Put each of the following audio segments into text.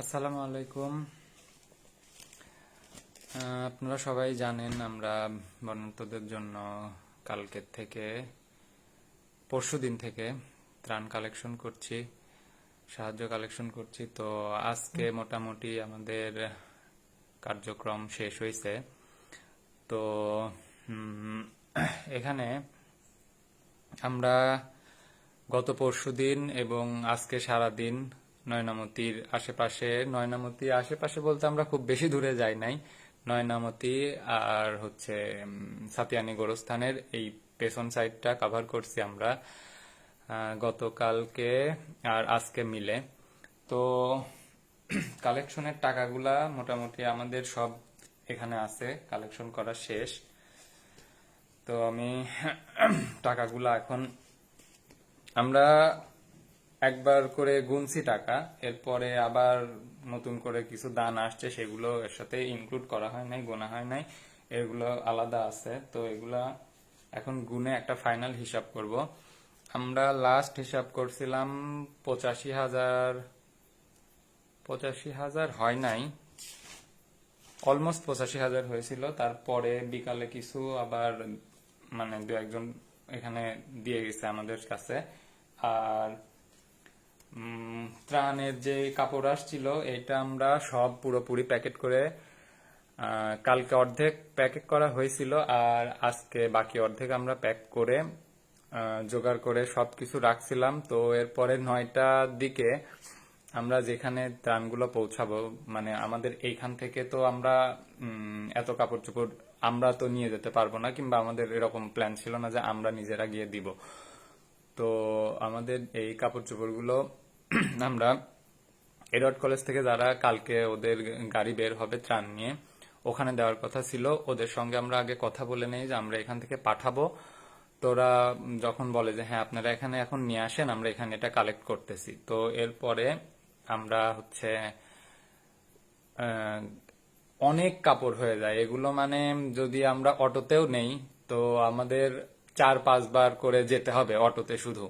আসসালামু আলাইকুম। আপনারা সবাই জানেন আমরা বন্যার্থদের জন্য কালকের থেকে পরশু দিন থেকে ত্রাণ কালেকশন করছি সাহায্য কালেকশন করছি। তো আজকে মোটামুটি আমাদের কার্যক্রম শেষ হয়েছে। তো এখানে আমরা গত পরশুদিন এবং আজকে সারাদিন নয়নামতির আশেপাশে, নয়নামতি আশেপাশে বলতে আমরা খুব বেশি দূরে যাই নাই। নয়নামতি আর হচ্ছে সাতিয়ানি গোরস্থানের এই পেছন সাইডটা কভার করছি আমরা গতকালকে আর আজকে মিলে। তো কালেকশনের টাকাগুলা মোটামুটি আমাদের সব এখানে আছে কালেকশন করা শেষ। তো আমি টাকাগুলা এখন আমরা একবার করে গুনছি টাকা, এরপরে আবার নতুন করে কিছু দান আসছে, সেগুলো এর সাথে ইনক্লুড করা হয় নাই, গোনা হয় নাই, এগুলো আলাদা আছে। তো এগুলা এখন গুনে একটা ফাইনাল হিসাব করব। আমরা লাস্ট হিসাব করছিলাম পঁচাশি হাজার পঁচাশি হাজার হয় নাই। অলমোস্ট পঁচাশি হাজার হয়েছিল, তারপরে বিকালে কিছু আবার মানে দু একজন এখানে দিয়ে গেছে আমাদের কাছে। আর ত্রাণের যে কাপড় আসছিল, এটা আমরা সব পুরোপুরি প্যাকেট করে কালকে অর্ধেক প্যাকেট করা হয়েছিল, আর আজকে বাকি অর্ধেক আমরা প্যাক করে জোগাড় করে সব কিছু রাখছিলাম। তো এরপরে নয়টার দিকে আমরা যেখানে ত্রাণগুলো পৌঁছাবো মানে আমাদের এইখান থেকে তো আমরা এত কাপড় চোপড় আমরা তো নিয়ে যেতে পারব না, কিংবা আমাদের এরকম প্ল্যান ছিল না যে আমরা নিজেরা গিয়ে দিব। তো আমাদের এই কাপড় চোপড়গুলো আমরা এডওয়ার্ড কলেজ থেকে যারা কালকে ওদের গাড়ি বের হবে ত্রাণ নিয়ে, ওখানে দেওয়ার কথা ছিল। ওদের সঙ্গে আমরা আগে কথা বলে নেই যে আমরা এখান থেকে পাঠাবো। তোরা যখন বলে যে হ্যাঁ আপনারা এখানে এখন নিয়ে আসেন, আমরা এখানে এটা কালেক্ট করতেছি। তো এরপরে আমরা হচ্ছে অনেক কাপড় হয়ে যায়। এগুলো মানে যদি আমরা অটোতেও নেই, তো আমাদের চার পাঁচবার করে যেতে হবে অটোতে শুধু।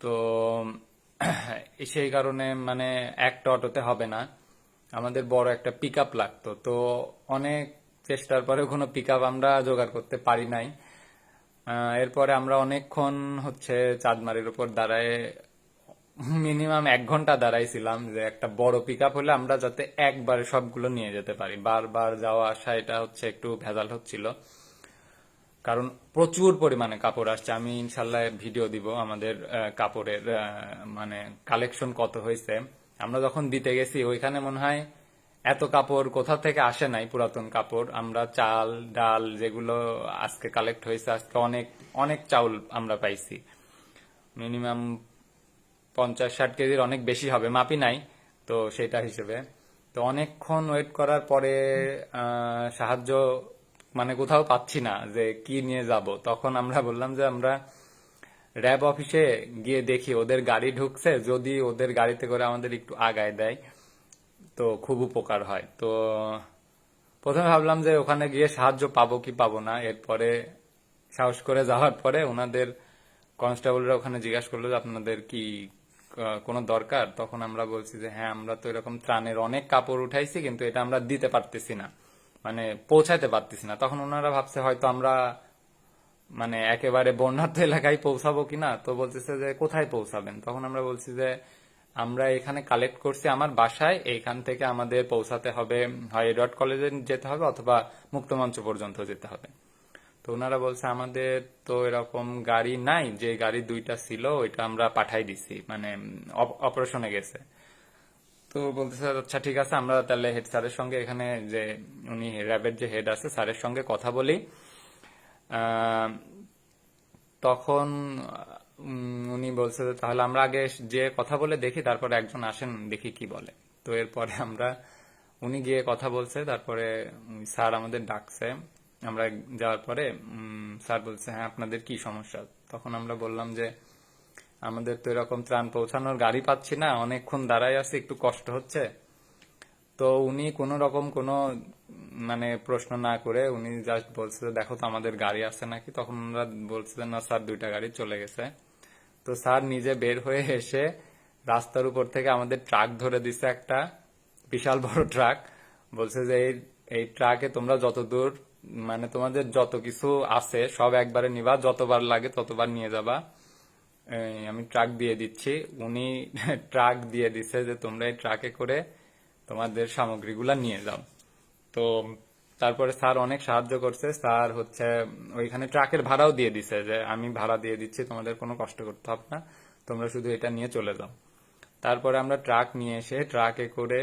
তো সেই কারণে মানে একটা অটোতে হবে না। আমাদের বড় একটা পিক আপ লাগতো। তো অনেক চেষ্টার পরে কোনো পিক আপ আমরা জোগাড় করতে পারি নাই। এরপরে আমরা অনেকক্ষণ হচ্ছে চাঁদমারির উপর দাঁড়ায় মিনিমাম এক ঘণ্টা দাঁড়াইছিলাম যে একটা বড় পিক আপ হলে আমরা যাতে একবারে সবগুলো নিয়ে যেতে পারি। বারবার যাওয়া আসা, এটা হচ্ছে একটু ভেজাল হচ্ছিল। কারণ প্রচুর পরিমাণে কাপড় আসছে। আমি ইনশাল্লাহ ভিডিও দিব আমাদের কাপড়ের মানে কালেকশন কত হয়েছে। আমরা যখন দিতে গেছি, ওইখানে মনে হয় এত কাপড় কোথা থেকে আসে নাই, পুরাতন কাপড়। আমরা চাল, ডাল যেগুলো আজকে কালেক্ট হয়েছে, আজকে অনেক অনেক চাউল আমরা পাইছি। মিনিমাম পঞ্চাশ ষাট কেজির অনেক বেশি হবে মাপি নাই তো সেটা হিসেবে। তো অনেকক্ষণ ওয়েট করার পরে সাহায্য মানে কোথাও পাচ্ছি না যে কি নিয়ে যাব। তখন আমরা বললাম যে আমরা র্যাব অফিসে গিয়ে দেখি, ওদের গাড়ি ঢুকছে, যদি ওদের গাড়িতে করে আমাদের একটু আগায় দেয়, তো খুব উপকার হয়। তো প্রথমে ভাবলাম যে ওখানে গিয়ে সাহায্য পাবো কি পাবো না। এরপরে সাহস করে যাওয়ার পরে ওনাদের কনস্টেবলরা ওখানে জিজ্ঞাসা করল যে আপনাদের কি কোনো দরকার? তখন আমরা বলছি যে হ্যাঁ আমরা তো এরকম ত্রাণের অনেক কাপড় উঠাইছি, কিন্তু এটা আমরা দিতে পারতেছি না। মানে পৌঁছাতে পারতেছি না। তখন ওনারা ভাবছে, হয়তো আমরা মানে একেবারে বন্যার্থ এলাকায় পৌঁছাবো কিনা তো বলতেছে যে, কোথায় পৌঁছাবেন? তখন আমরা বলছি যে, আমরা এখানে কালেক্ট করছি আমার বাসায় এইখান থেকে আমাদের পৌঁছাতে হবে, হয় এডওয়ার্ড কলেজে যেতে হবে অথবা মুক্তমঞ্চ পর্যন্ত যেতে হবে। তো ওনারা বলছে, আমাদের তো এরকম গাড়ি নাই, যে গাড়ি দুইটা ছিল, ওইটা আমরা পাঠাই দিছি মানে অপারেশনে গেছে। তো বলতেছে আচ্ছা ঠিক আছে, আমরা তাহলে হেড স্যারের সঙ্গে এখানে যে উনি র্যাবের যে হেড আছে স্যারের সঙ্গে কথা বলি। তখন উনি বলছে তাহলে আমরা আগে যে কথা বলে দেখি, তারপরে একজন আসেন, দেখি কি বলে। তো এরপরে আমরা, উনি গিয়ে কথা বলছে, তারপরে স্যার আমাদের ডাকছে। আমরা যাওয়ার পরে স্যার বলছে হ্যাঁ আপনাদের কি সমস্যা? তখন আমরা বললাম যে আমাদের তো এরকম ত্রাণ পৌঁছানোর গাড়ি পাচ্ছি না অনেকক্ষণ দাঁড়ায় আছি একটু কষ্ট হচ্ছে। তো উনি কোনো রকম কোনো মানে প্রশ্ন না করে উনি জাস্ট বলছে দেখো তো আমাদের গাড়ি আছে নাকি? তখন ওনারা বলছে যে, না স্যার দুইটা গাড়ি চলে গেছে। তো স্যার নিজে বের হয়ে এসে রাস্তার উপর থেকে আমাদের ট্রাক ধরে দিছে একটা বিশাল বড় ট্রাক। বলছে যে এই এই ট্রাকে তোমরা যত দূর মানে তোমাদের যত কিছু আছে সব একবারে নিবা যতবার লাগে ততবার নিয়ে যাবা। আমি ট্রাক দিয়ে দিচ্ছি। উনি ট্রাক দিয়ে দিছে যে, তোমরা এই ট্রাকে করে তোমাদের সামগ্রীগুলা নিয়ে যাও। তো তারপরে স্যার অনেক সাহায্য করছে। স্যার হচ্ছে, ওইখানে ট্রাকের ভাড়াও দিয়ে দিছে যে, আমি ভাড়া দিয়ে দিচ্ছি, তোমাদের কোনো কষ্ট করতে হবে না। তোমরা শুধু এটা নিয়ে চলে যাও। তারপরে আমরা ট্রাক নিয়ে এসে ট্রাকে করে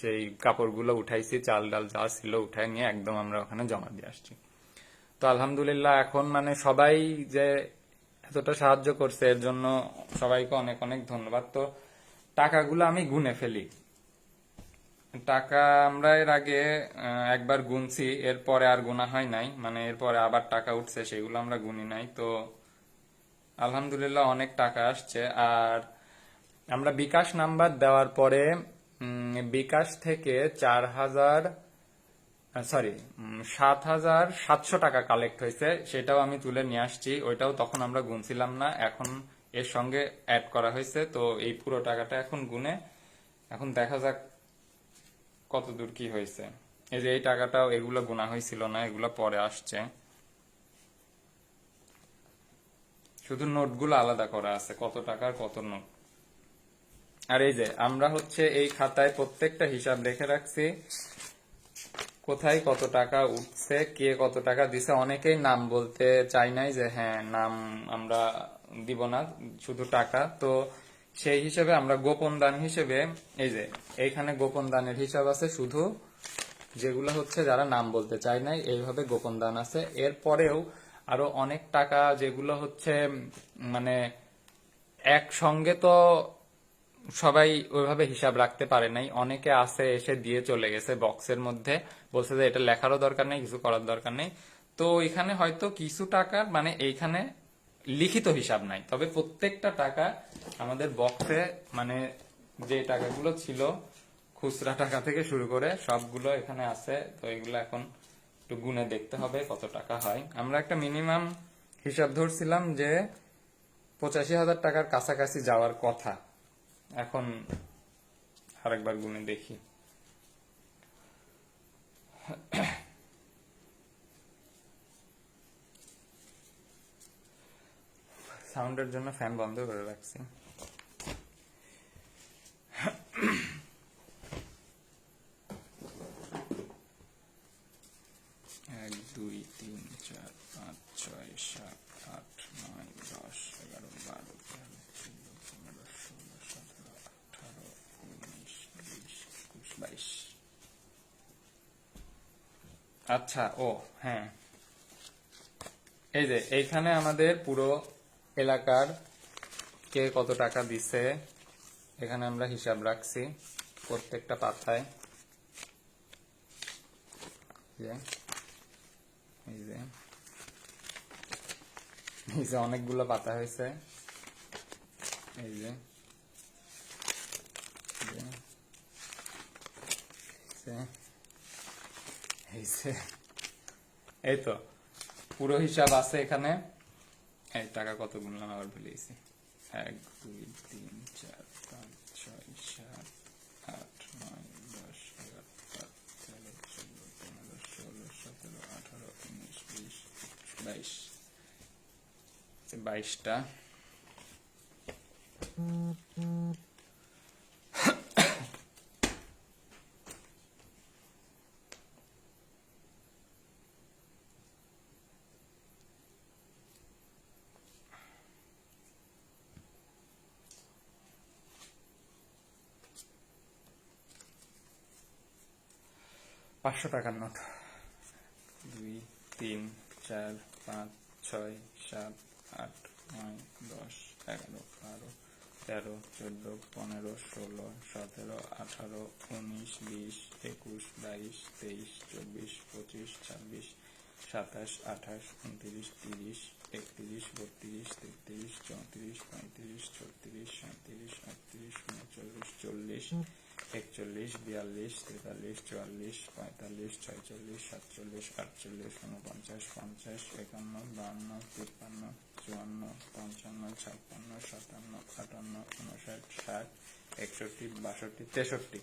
সেই কাপড়গুলো উঠাইছি, চাল ডাল যা ছিল উঠাই নিয়ে একদম আমরা ওখানে জমা দিয়ে আসছি। তো আলহামদুলিল্লাহ এখন মানে সবাই যে এতটা সাহায্য করছে, এর জন্য সবাইকে অনেক অনেক ধন্যবাদ। তো টাকাগুলো আমি গুনে ফেলি। টাকা আমরা এর আগে একবার গুনছি, এরপরে আর গুনা হয় নাই। মানে এরপরে আবার টাকা উঠছে, সেগুলো আমরা গুনি নাই। তো আলহামদুলিল্লাহ অনেক টাকা আসছে। আর আমরা বিকাশ নাম্বার দেওয়ার পরে বিকাশ থেকে চার হাজার সরি সাত হাজার সাতশো টাকা কালেক্ট হয়েছে। সেটাও আমি তুলে নিয়ে আসছি। ওইটাও তখন আমরা গুনছিলাম না। এখন এর সঙ্গে অ্যাড করা হয়েছে। তো এই পুরো টাকাটা এখন গুনে, এখন দেখা যাক কত দূর কি হয়েছে। এই যে এই টাকাটাও এগুলো গোনা হয়েছিল না, এগুলো পরে আসছে। শুধু নোটগুলো আলাদা করা আছে, কত টাকার কত নোট। আর এই যে আমরা হচ্ছে এই খাতায় প্রত্যেকটা হিসাব রেখে রাখছি। কোথায় কত টাকা উঠছে, কে কত টাকা দিছে, অনেকেই নাম বলতে চাই নাই যে হ্যাঁ নাম আমরা দিব না, শুধু টাকা। তো সেই হিসেবে আমরা গোপন দান হিসেবে, এই যে, এইখানে গোপন দানের হিসাব আছে শুধু যেগুলো হচ্ছে যারা নাম বলতে চায় নাই, এইভাবে গোপন দান আছে। এরপরেও আরও অনেক টাকা যেগুলো হচ্ছে মানে একসঙ্গে তো সবাই ওইভাবে হিসাব রাখতে পারে নাই। অনেকে আছে, এসে দিয়ে চলে গেছে বক্সের মধ্যে। বলছে যে, এটা লেখারও দরকার নেই, কিছু করার দরকার নেই। তো এখানে হয়তো কিছু টাকার মানে এইখানে লিখিত হিসাব নাই। তবে প্রত্যেকটা টাকা আমাদের বক্সে মানে যে টাকাগুলো ছিল, খুচরা টাকা থেকে শুরু করে সবগুলো এখানে আছে। তো এগুলো এখন একটু গুনে দেখতে হবে কত টাকা হয়। আমরা একটা মিনিমাম হিসাব ধরছিলাম যে, পঁচাশি হাজার টাকার কাছাকাছি যাওয়ার কথা। এখন আরেকবার গুনে দেখি। সাউন্ডের জন্য ফ্যান বন্ধ করে রাখছি। এক, দুই, তিন, চার, পাঁচ, ছয়, সাত আট নয় দশ এগারো বারো তেরো চোদ্দ পনেরো ষোলো সতেরো আঠারো উনিশ বিশ একুশ বাইশ আচ্ছা ও হ্যাঁ। এই যে এইখানে আমাদের পুরো এলাকার কে কত টাকা দিছে এখানে আমরা হিসাব রাখছি প্রত্যেকটা পাতায়। এই যে অনেকগুলো পাতা হয়েছে। এই যে যে, এই তো, পুরো হিসাব আছে এখানে। এই টাকা কত গুনলাম আবার ভুলে গেছি। এক, দুই, তিন, চার, পাঁচ, ছয়, সাত, আট, নয়, দশ, এগারো তেরো, চোদ্দ, পনেরো, ষোলো, সতেরো, আঠারো, উনিশ, বিশ, বাইশ। বাইশটা। পাঁচশো টাকার নোট। দুই, তিন, চার, পাঁচ, ছয়, সাত, আট, নয়, দশ, এগারো, বারো, তেরো, চোদ্দ, পনেরো, ষোলো, সতেরো, আঠারো, উনিশ, বিশ, একুশ, বাইশ, তেইশ, চব্বিশ, পঁচিশ, ছাব্বিশ, সাতাশ, আঠাশ, উনত্রিশ, তিরিশ, একত্রিশ, বত্রিশ, তেত্রিশ, চৌত্রিশ, পঁয়ত্রিশ, ছত্রিশ, সাঁত্রিশ, আটত্রিশ, উনচল্লিশ, চল্লিশ একচল্লিশ, বিয়াল্লিশ, তেতাল্লিশ, চুয়াল্লিশ, পঁয়তাল্লিশ, ছয়চল্লিশ, সাতচল্লিশ, আটচল্লিশ উনপঞ্চাশ পঞ্চাশ, একান্ন বাহান্ন তিপ্পান্ন, চুয়ান্ন, পঞ্চান্ন, ছাপ্পান্ন, সাতান্ন, আটান্ন উনষাট ষাট, একষট্টি, বাষট্টি, তেষট্টি।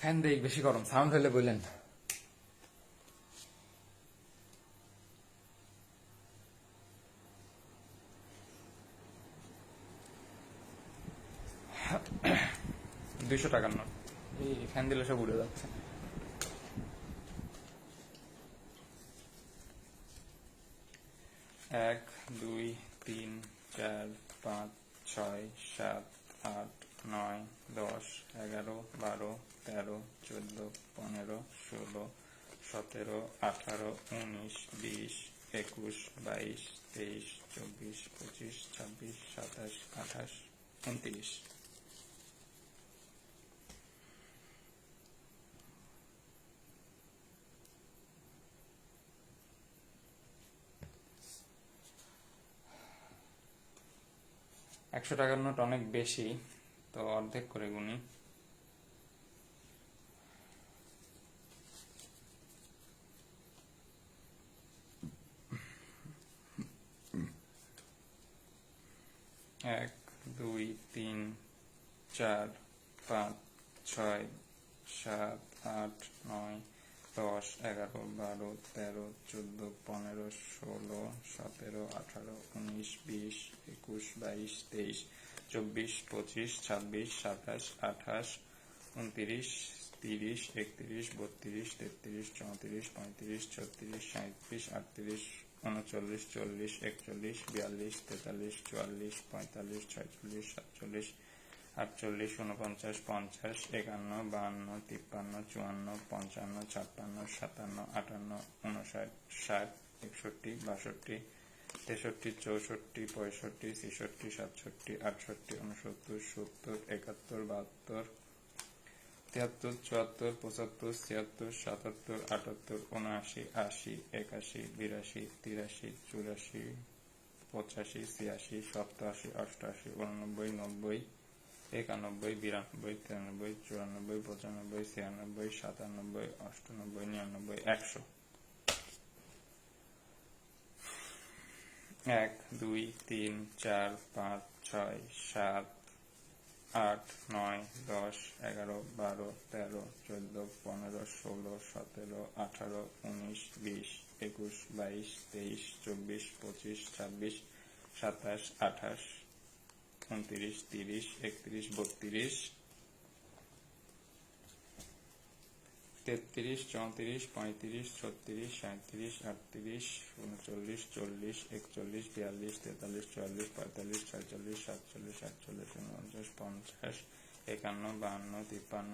ফ্যান দেই, বেশি গরম, সাউন্ড হলে বললেন দুইশো টাকার নোট। এই ফ্যান দিলে সব উড়ে যাচ্ছে। এক, দুই, তিন, চার, পাঁচ, ছয়, সাত, আট, নয়, দশ, এগারো, বারো, তেরো, চোদ্দ, পনেরো, ষোলো, সতেরো, আঠারো, উনিশ, বিশ, একুশ, বাইশ, তেইশ, চব্বিশ, পঁচিশ, ছাব্বিশ, সাতাশ, আঠাশ, উনত্রিশ। একশো টাকার নোট অনেক বেশি, তো অর্ধেক করে গুনি। এক, দুই, তিন, চার, পাঁচ, ছয়, সাত, আট, নয় দশ, এগারো, বারো, তেরো, চোদ্দ, পনেরো, ষোলো, সতেরো, আঠারো, উনিশ, বিশ, একুশ, বাইশ, তেইশ, চব্বিশ, পঁচিশ, ছাব্বিশ, সাতাশ, আঠাশ, উনত্রিশ, তিরিশ, একত্রিশ, বত্রিশ, তেত্রিশ, চৌত্রিশ, পঁয়ত্রিশ, ছত্রিশ সাঁত্রিশ আটত্রিশ, উনচল্লিশ, চল্লিশ, একচল্লিশ, বিয়াল্লিশ, তেতাল্লিশ, চুয়াল্লিশ, পঁয়তাল্লিশ, ছয়চল্লিশ, সাতচল্লিশ আটচল্লিশ উনপঞ্চাশ পঞ্চাশ, একান্ন, বাহান্ন, তিপ্পান্ন, চুয়ান্ন, পঞ্চান্ন, ছাপ্পান্ন, সাতান্ন, আটান্ন উনষাট ষাট, একষট্টি, বাষট্টি, তেষট্টি, চৌষট্টি, পঁয়ষট্টি, ছেষট্টি, সাতষট্টি, আটষট্টি উনসত্তর সত্তর, একাত্তর, বাহাত্তর, তিয়াত্তর, চুয়াত্তর, পঁচাত্তর, ছিয়াত্তর, সাতাত্তর, আটাত্তর উনআশি আশি, একাশি, বিরাশি, তিরাশি, চুরাশি, পঁচাশি, ছিয়াশি, সপ্তাশি, অষ্টাশি, উননব্বই, নব্বই একানব্বই, বিরানব্বই, তিরানব্বই, চুরানব্বই, পঁচানব্বই, ছিয়ানব্বই, সাতানব্বই, অষ্টানব্বই, নিরানব্বই, একশো। এক, দুই, তিন, চার, পাঁচ, ছয়, সাত, আট, নয়, দশ, এগারো, বারো, তেরো, চোদ্দ, পনেরো, ষোলো, সতেরো, আঠারো, উনিশ, বিশ, একুশ, বাইশ, তেইশ, চব্বিশ, পঁচিশ, ছাব্বিশ, সাতাশ, আঠাশ। উনত্রিশ তিরিশ, একত্রিশ, বত্রিশ, তেত্রিশ, চৌত্রিশ, পঁয়ত্রিশ, ছত্রিশ সাঁত্রিশ আটত্রিশ, উনচল্লিশ, চল্লিশ, একচল্লিশ, বিয়াল্লিশ, তেতাল্লিশ, চুয়াল্লিশ, পঁয়তাল্লিশ, ছয়চল্লিশ, সাতচল্লিশ, আটচল্লিশ উনপঞ্চাশ পঞ্চাশ, একান্ন, বাহান্ন, তিপ্পান্ন,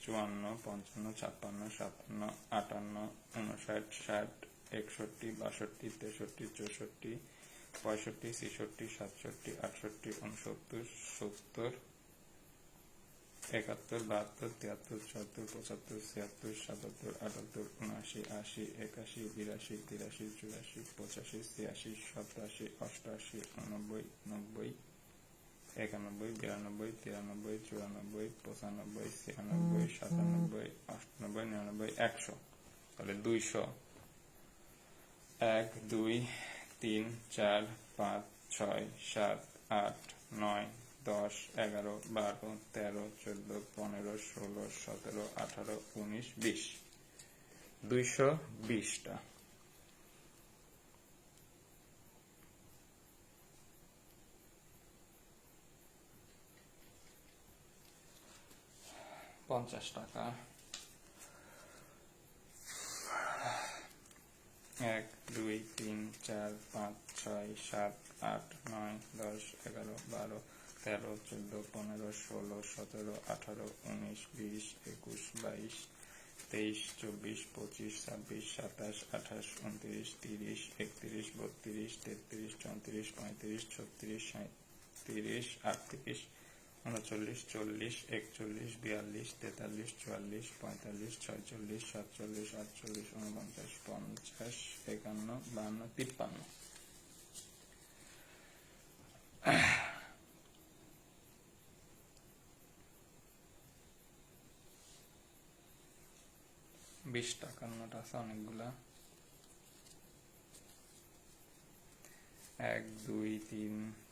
চুয়ান্ন, পঞ্চান্ন, ছাপ্পান্ন, সাতান্ন, আটান্ন উনষাট ষাট, একষট্টি, বাষট্টি, তেষট্টি, চৌষট্টি পঁয়ষট্টি, ছেষট্টি, সাতষট্টি, আটষট্টি উনসত্তর সত্তর, একাত্তর, বাহাত্তর, তিয়াত্তর, চুয়াত্তর, পঁচাত্তর, ছিয়াত্তর, সাতাত্তর, আটাত্তর, উনআশি, আশি, একাশি, বিরাশি, তিরাশি, চুরাশি, পঁচাশি, ছিয়াশি, সাতাশি, অষ্টাশি, উননব্বই, নব্বই, একানব্বই, বিরানব্বই, তিরানব্বই, চুরানব্বই, পঁচানব্বই, ছিয়ানব্বই, সাতানব্বই অষ্টানব্বই নিরানব্বই, একশো। তাহলে দুইশো। এক, দুই তিন, চার, পাঁচ, ছয়, সাত, আট, নয়, দশ, এগারো, বারো, তেরো, চোদ্দ, পনেরো, ষোলো, সতেরো, আঠারো, উনিশ, বিশ। দুইশো বিশটা। পঞ্চাশ টাকা। এক, দুই, তিন, চার, পাঁচ, ছয়, সাত, আট, নয়, দশ, এগারো, বারো, তেরো, চোদ্দ, পনেরো, ষোলো, সতেরো, আঠারো, উনিশ, বিশ, একুশ, বাইশ, তেইশ, চব্বিশ, পঁচিশ, ছাব্বিশ, সাতাশ, আঠাশ, উনত্রিশ, তিরিশ, একত্রিশ, বত্রিশ, তেত্রিশ, চৌত্রিশ, পঁয়ত্রিশ, ছত্রিশ সাঁত্রিশ আটত্রিশ উনচল্লিশ, চল্লিশ, একচল্লিশ, বিয়াল্লিশ, তেতাল্লিশ, চুয়াল্লিশ, পঁয়তাল্লিশ, ছয়চল্লিশ, সাতচল্লিশ, আটচল্লিশ উনপঞ্চাশ পঞ্চাশ, একান্ন, বাহান্ন, তিপ্পান্ন। বিশ টাকার নোট আছে অনেকগুলা। এক, দুই, তিন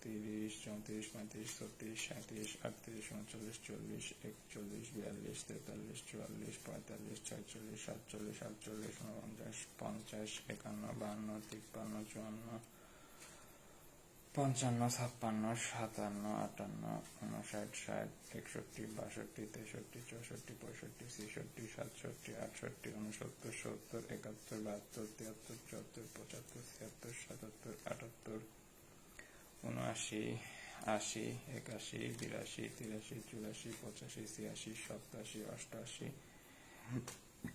চৌত্রিশ, পঁয়ত্রিশ, ছত্রিশ সাঁত্রিশ আটত্রিশ, উনচল্লিশ, চল্লিশ, একচল্লিশ, বিয়াল্লিশ, তেতাল্লিশ, চুয়াল্লিশ, পঁয়তাল্লিশ, ছয়চল্লিশ, সাতচল্লিশ, আটচল্লিশ উনপঞ্চাশ পঞ্চাশ, একান্ন, বাহান্ন, তিপ্পান্ন, চুয়ান্ন, পঞ্চান্ন, ছাপ্পান্ন, সাতান্ন, আটান্ন উনষাট ষাট, একষট্টি, বাষট্টি, তেষট্টি, চৌষট্টি, পঁয়ষট্টি, ছেষট্টি, সাতষট্টি, আটষট্টি উনসত্তর সত্তর, একাত্তর, বাহাত্তর, তিয়াত্তর, চুয়াত্তর, পঁচাত্তর, ছিয়াত্তর, সাতাত্তর, আটাত্তর উনআশি আশি একাশি, বিরাশি, তিরাশি, চুরাশি, পঁচাশি, ছিয়াশি সপ্তাশি অষ্টাশি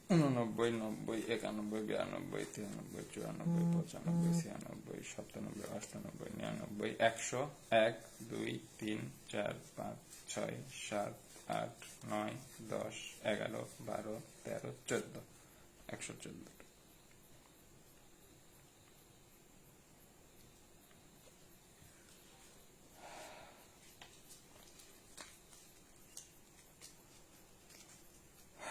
উননব্বই, নব্বই, একানব্বই, বিরানব্বই, তিরানব্বই, চুরানব্বই, পঁচানব্বই, ছিয়ানব্বই সাতানব্বই অষ্টানব্বই, নিরানব্বই, একশো, এক, দুই, তিন, চার, পাঁচ, ছয়, সাত, আট, নয়, দশ, এগারো, বারো, তেরো, চোদ্দ, একশো চোদ্দ।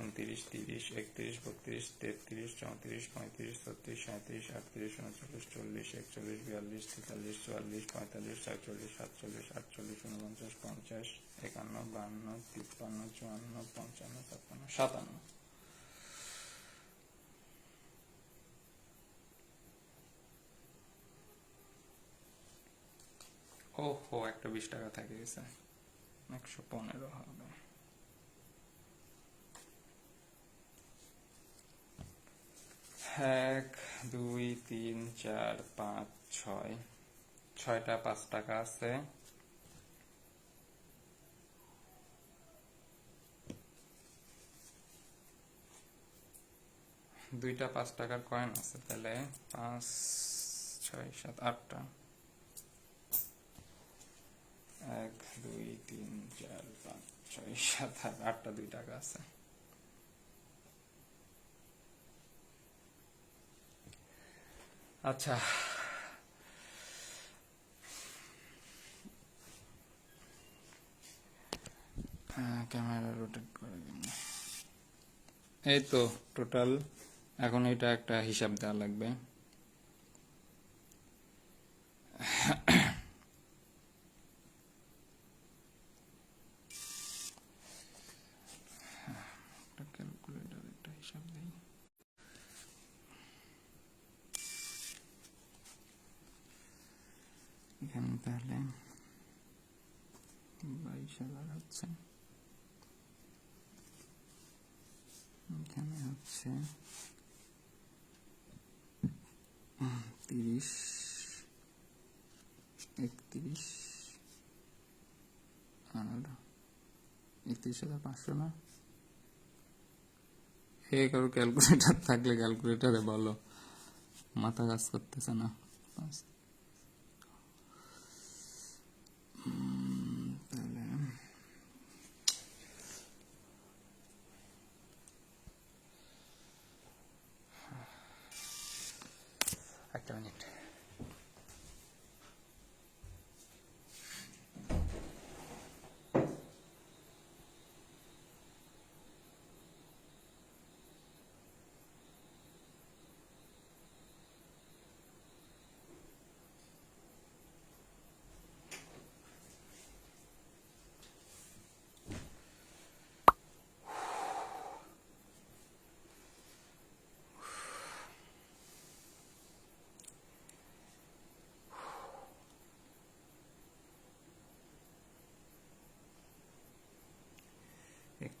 উনত্রিশ, তিরিশ, একত্রিশ, বত্রিশ, তেত্রিশ, চৌত্রিশ, পঁয়ত্রিশ, ছত্রিশ সাঁত্রিশ আটত্রিশ, উনচল্লিশ, চল্লিশ, একচল্লিশ, বিয়াল্লিশ, তেতাল্লিশ, চুয়াল্লিশ, পঁয়তাল্লিশ ছয়চল্লিশ সাতচল্লিশ, আটচল্লিশ উনপঞ্চাশ পঞ্চাশ, একান্ন, বান্ন, তিপ্পান্ন, চুয়ান্ন, পঞ্চান্ন, ছাপ্পান্ন, সাতান্ন। ও হো একটা বিশ টাকা থেকে গেছে। একশো পনেরো হবে। এক, দুই, তিন, চার, পাঁচ, ছয়। ছয়টা পাঁচ টাকা আছে। দুইটা পাঁচ টাকার কয়েন আছে তাহলে। পাঁচ, ছয়, সাত, আটটা। এক, দুই, তিন, চার, পাঁচ, ছয়, সাত, আট, আটটা দুই টাকা আছে। আচ্ছা। ক্যামেরা রোটেট করে দিন। এই তো টোটাল এখন এটা একটা হিসাব দেওয়া লাগবে ক্যালকুলেটর একটা হিসাব দিই এখানে তাহলে বাইশ হাজার হচ্ছে এখানে হচ্ছে তিরিশ একত্রিশ আর একত্রিশ হাজার পাঁচশো না হে কারও ক্যালকুলেটার থাকলে ক্যালকুলেটারে বলো মাথা কাজ করতেছে না পাঁচ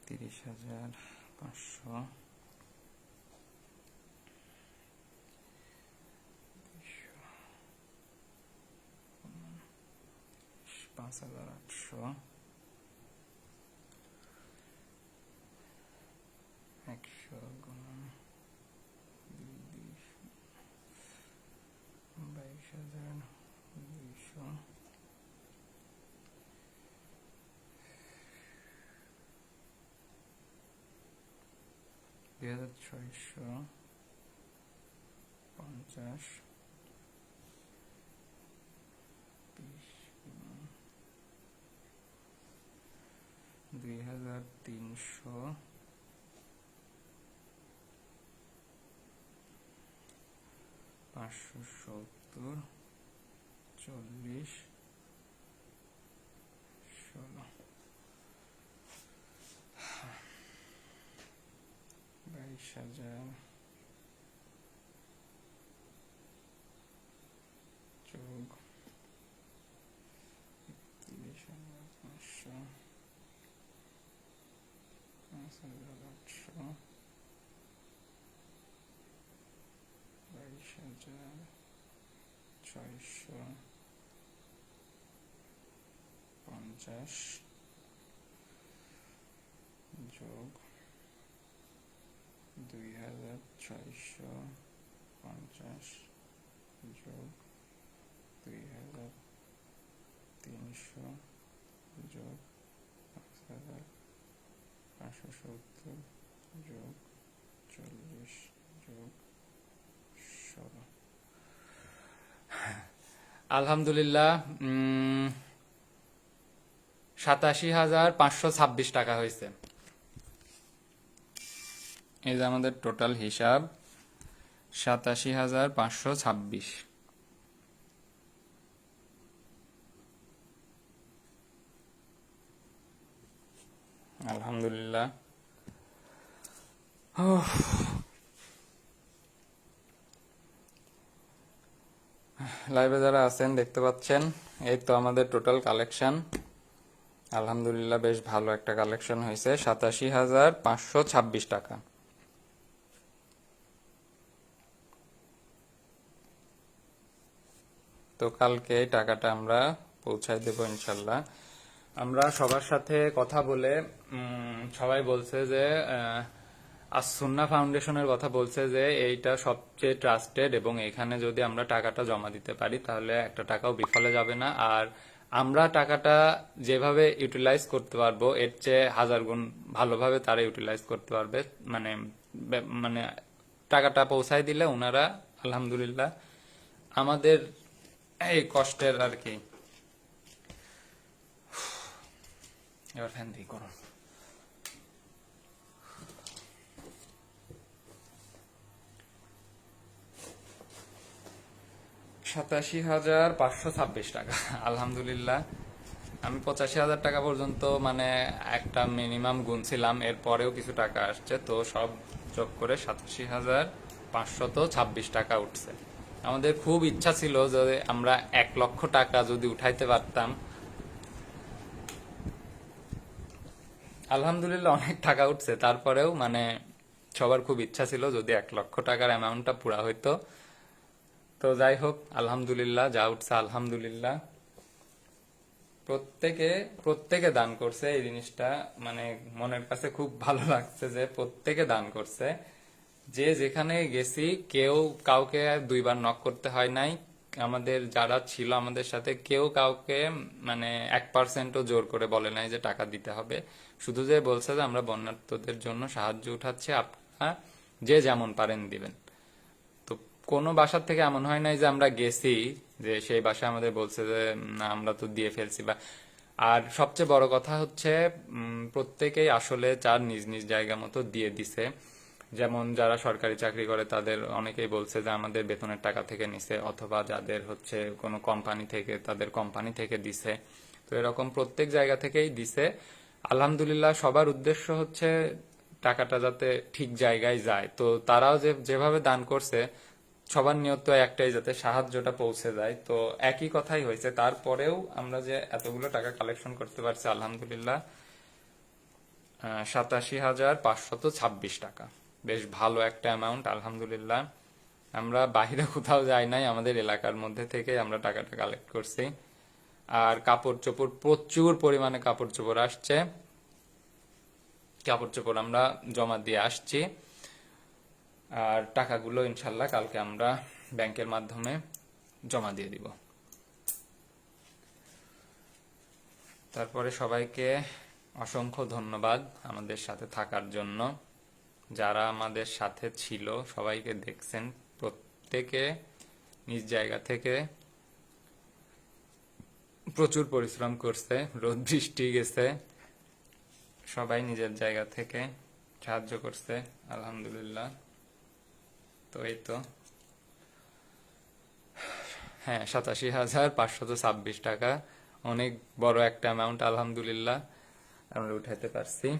30 a 0, baixou. Deixa eu... Espaço agora, show. É que jogo, mano. Deixa. Baixa a zero, deixa. ছয়শো পঞ্চাশ দুই হাজার তিনশো পাঁচশো সত্তর চল্লিশ ষোলো। বাইশ হাজার যোগ তিরিশ হাজার পাঁচশো পাঁচ হাজার আটশো বাইশ হাজার ছয়শো পঞ্চাশ যোগ দুই হাজার ছয়শো পঞ্চাশ যোগ দুই হাজার তিনশো যোগ পাঁচ হাজার পাঁচশো সত্তর যোগ চল্লিশ যোগ ষোলো আলহামদুলিল্লাহ সাতাশি হাজার পাঁচশো ছাব্বিশ টাকা হয়েছে। এই যে আমাদের টোটাল হিসাব, সাতাশি হাজার পাঁচশো ছাব্বিশ। আলহামদুলিল্লাহ। লাইভে যারা আছেন, দেখতে পাচ্ছেন, এই তো আমাদের টোটাল কালেকশন আলহামদুলিল্লাহ, বেশ ভালো একটা কালেকশন হয়েছে, সাতাশি হাজার পাঁচশো ছাব্বিশ টাকা। তো কালকে টাকাটা আমরা পৌঁছায় দেব ইনশাল্লাহ আমরা সবার সাথে কথা বলে সবাই বলছে যে আসুন্না ফাউন্ডেশনের কথা বলছে যে, এইটা সবচেয়ে ট্রাস্টেড এবং এখানে যদি আমরা টাকাটা জমা দিতে পারি, তাহলে একটা টাকাও বিফলে যাবে না। আর আমরা টাকাটা যেভাবে ইউটিলাইজ করতে পারব, এর চেয়ে হাজার গুণ ভালোভাবে তারা ইউটিলাইজ করতে পারবে। মানে মানে টাকাটা পৌঁছায় দিলে ওনারা, আলহামদুলিল্লাহ, আমাদের এই কষ্টের আর কি। এবার ফ্যান দিয়ে করুন। সাতাশি হাজার পাঁচশো ছাব্বিশ টাকা। আলহামদুলিল্লাহ, আমি পঁচাশি হাজার টাকা পর্যন্ত মানে একটা মিনিমাম গুনছিলাম, এরপরেও কিছু টাকা আসছে, তো সব যোগ করে সাতাশি হাজার পাঁচশত ছাব্বিশ টাকা উঠছে। আমাদের খুব ইচ্ছা ছিল যে আমরা এক লক্ষ টাকা যদি উঠাইতে পারতাম। আলহামদুলিল্লাহ অনেক টাকা উঠছে। তারপরেও মানে সবার খুব ইচ্ছা ছিল যদি এক লক্ষ টাকার অ্যামাউন্টটা পুরা হইতো। তো যাই হোক, আলহামদুলিল্লাহ যা উঠছে আলহামদুলিল্লাহ। প্রত্যেকে প্রত্যেকে দান করছে। এই জিনিসটা মানে মনের কাছে খুব ভালো লাগছে যে প্রত্যেকে দান করছে। যে যেখানে গেছি, কেউ কাউকে দুইবার নক করতে হয় নাই। আমাদের যারা ছিল আমাদের সাথে, কেউ কাউকে মানে এক পার্সেন্টও জোর করে বলে নাই যে টাকা দিতে হবে। শুধু যে বলছে যে আমরা বন্যার্থদের জন্য সাহায্য উঠাচ্ছি, আপনারা যে যেমন পারেন দিবেন। তো কোনো বাসার থেকে এমন হয় নাই যে আমরা গেছি, যে সেই বাসায় আমাদের বলছে যে আমরা তো দিয়ে ফেলছি বা আর সবচেয়ে বড় কথা হচ্ছে প্রত্যেকেই আসলে চার নিজ নিজ জায়গা মতো দিয়ে দিছে। যেমন যারা সরকারি চাকরি করে, তাদের অনেকেই বলছে যে আমাদের বেতনের টাকা থেকে নিছে, অথবা যাদের হচ্ছে কোনো কোম্পানি থেকে, তাদের কোম্পানি থেকে দিছে। তো এরকম প্রত্যেক জায়গা থেকেই দিছে। আলহামদুলিল্লাহ, সবার উদ্দেশ্য হচ্ছে টাকাটা যাতে ঠিক জায়গায় যায়। তো তারাও যে, যেভাবে দান করছে, সবার নিয়ত একটাই, যাতে সাহায্যটা পৌঁছে যায়। তো একই কথাই হয়েছে। তারপরেও আমরা যে এতগুলো টাকা কালেকশন করতে পারছি, আলহামদুলিল্লাহ সাতাশি হাজার পাঁচশত ছাব্বিশ টাকা। বেশ ভালো একটা অ্যামাউন্ট আলহামদুলিল্লাহ। আমরা বাইরে কোথাও যাই নাই, আমাদের এলাকার মধ্যে থেকে আমরা টাকাটা কালেক্ট করছি। আর কাপড় চোপড় প্রচুর পরিমাণে কাপড় চোপড় আসছে। কাপড় চোপড় আমরা জমা দিয়ে আসছি। আর টাকাগুলো ইনশাল্লাহ কালকে আমরা ব্যাংকের মাধ্যমে জমা দিয়ে দিব। তারপরে সবাইকে অসংখ্য ধন্যবাদ আমাদের সাথে থাকার জন্য। যারা আমাদের সাথে ছিল, সবাইকে দেখছেন। প্রত্যেকে নিজ জায়গা থেকে প্রচুর পরিশ্রম করছে, রোদ, বৃষ্টি গেছে। সবাই নিজের জায়গা থেকে সাহায্য করছে, আলহামদুলিল্লাহ। তো এই তো। হ্যাঁ সাতাশি হাজার পাঁচশত ছাব্বিশ টাকা। অনেক বড় একটা অ্যামাউন্ট আলহামদুলিল্লাহ। আমরা উঠাইতে পারছি।